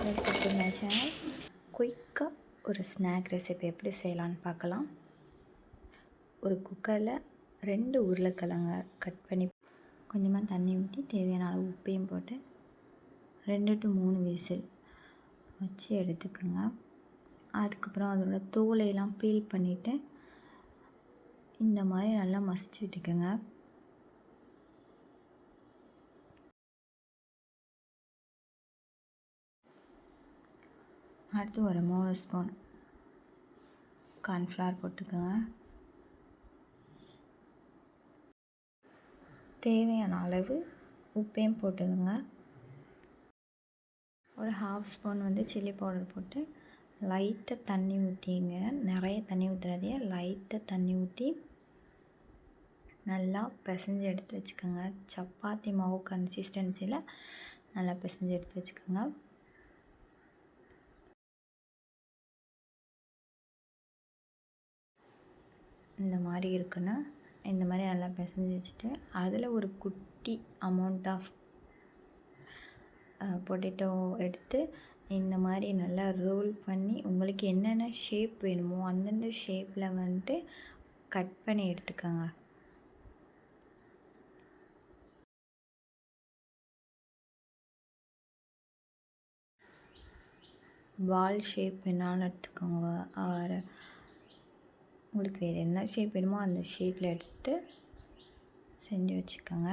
Welcome my channel குயிக்காக ஒரு snack recipe எப்படி செய்யலான்னு பார்க்கலாம். ஒரு குக்கரில் ரெண்டு உருளைக்கிழங்க கட் பண்ணி கொஞ்சமாக தண்ணி ஊற்றி தேவையான அளவு உப்பையும் போட்டு ரெண்டு டு மூணு விசில் வச்சு எடுத்துக்கோங்க. அதுக்கப்புறம் அதோட தோலையெல்லாம் பீல் பண்ணிவிட்டு இந்த மாதிரி நல்லா மசிச்சு விட்டுக்கோங்க. அடுத்து ஒரு மூணு ஸ்பூன் கார்ன்ஃப்ளவர் போட்டுக்கோங்க. தேவையான அளவு உப்பையும் போட்டுக்கோங்க. ஒரு ஹாஃப் ஸ்பூன் வந்து சில்லி பவுடர் போட்டு லைட்டாக தண்ணி ஊற்றிங்க நிறைய தண்ணி ஊற்றுறதையே லைட்டாக தண்ணி ஊற்றி நல்லா பிசைஞ்சு எடுத்து வச்சுக்கோங்க. சப்பாத்தி மாவு கன்சிஸ்டன்சியில் நல்லா பிசைஞ்சு எடுத்து வச்சுக்கோங்க. இந்த மாதிரி இருக்குன்னா இந்த மாதிரி நல்லா பிசைஞ்சு வச்சுட்டு அதில் ஒரு குட்டி அமௌண்ட் ஆஃப் பொட்டேட்டோ எடுத்து இந்த மாதிரி நல்லா ரோல் பண்ணி உங்களுக்கு என்னென்ன ஷேப் வேணுமோ அந்தந்த ஷேப்பில் வந்துட்டு கட் பண்ணி எடுத்துக்கோங்க. பால் ஷேப் வேணாலும் எடுத்துக்கோங்க. ஆர் உங்களுக்கு வேறு என்ன ஷேப் வேணுமோ அந்த ஷேப்பில் எடுத்து செஞ்சு வச்சுக்கோங்க.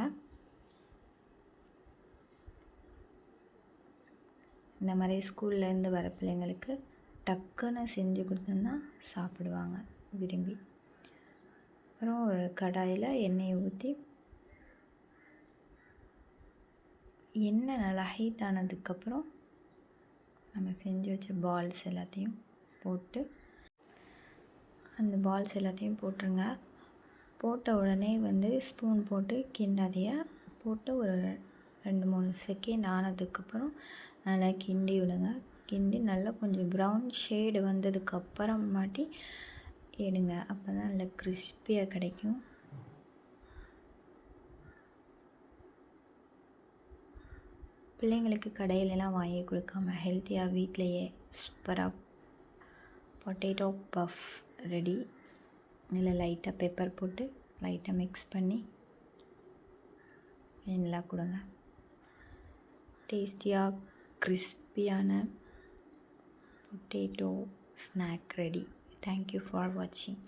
இந்த மாதிரி ஸ்கூல்லேருந்து வர பிள்ளைங்களுக்கு டக்குன்னு செஞ்சு கொடுத்தோம்னா சாப்பிடுவாங்க விரும்பி. அப்புறம் ஒரு கடாயில் எண்ணெயை ஊற்றி எண்ணெய் நல்லா ஹீட் ஆனதுக்கப்புறம் நம்ம செஞ்சு வச்ச பால்ஸ் எல்லாத்தையும் போட்டு அந்த பால்ஸ் எல்லாத்தையும் போட்டுருங்க. போட்ட உடனே வந்து ஸ்பூன் போட்டு கிண்டாதைய போட்டு ஒரு ரெண்டு மூணு செகண்ட் ஆனதுக்கப்புறம் நல்லா கிண்டி விடுங்க. கிண்டி நல்லா கொஞ்சம் ப்ரௌன் ஷேடு வந்ததுக்கப்புறம் மாட்டி எடுங்க. அப்போ தான் நல்லா கிறிஸ்பியாக கிடைக்கும். பிள்ளைங்களுக்கு கடையிலலாம் வாங்கி கொடுக்காம ஹெல்த்தியாக வீட்டிலையே சூப்பராக பொட்டேட்டோ பஃப் ரெடி. இதில் லைட்டாக பெப்பர் போட்டு லைட்டாக மிக்ஸ் பண்ணி நல்லா கொடுங்க. டேஸ்டியாக கிறிஸ்பியான potato snack ready. Thank you for வாட்சிங்